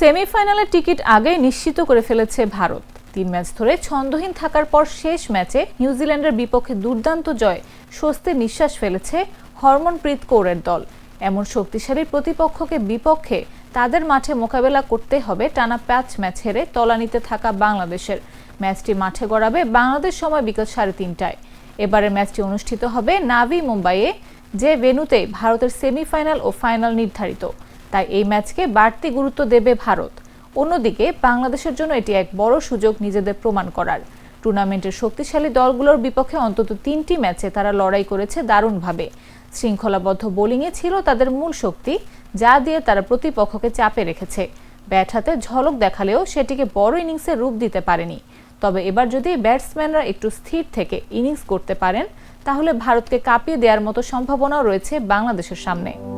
সেমিফাইনালের টিকিট আগেই নিশ্চিত করে ফেলেছে ভারত। তিন ম্যাচ ধরে ছন্দহীন থাকার পর শেষ ম্যাচে নিউজিল্যান্ডের বিপক্ষে দুর্দান্ত জয়, স্বস্তির নিঃশ্বাস ফেলেছে হরমনপ্রীত কৌরের দল। এমন শক্তিশালী প্রতিপক্ষকে বিপক্ষে তাদের মাঠে মোকাবেলা করতে হবে টানা পাঁচ ম্যাচ হেরে তলানিতে থাকা বাংলাদেশের। ম্যাচটি মাঠে গড়াবে বাংলাদেশ সময় বিকেল সাড়ে তিনটায়। এবারের ম্যাচটি অনুষ্ঠিত হবে নাভি মুম্বাইয়ে, যে ভেনুতে ভারতের সেমিফাইনাল ও ফাইনাল নির্ধারিত। তাই এই ম্যাচকে বাড়তি গুরুত্ব দেবে ভারত। অন্যদিকে বাংলাদেশের জন্য এটি এক বড় সুযোগ নিজেদের প্রমাণ করার। টুর্নামেন্টের শক্তিশালী দলগুলোর বিপক্ষে অন্তত তিনটি ম্যাচে তারা লড়াই করেছে দারুণভাবে। শৃঙ্খলাবদ্ধ বোলিংয়ে ছিল তাদের মূল শক্তি, যা দিয়ে তারা প্রতিপক্ষকে চাপে রেখেছে। ব্যাট হাতে ঝলক দেখালেও সেটিকে বড় ইনিংসে রূপ দিতে পারেনি। তবে এবার যদি ব্যাটসম্যানরা একটু স্থির থেকে ইনিংস করতে পারেন, তাহলে ভারতকে কাঁপিয়ে দেওয়ার মতো সম্ভাবনাও রয়েছে বাংলাদেশের সামনে।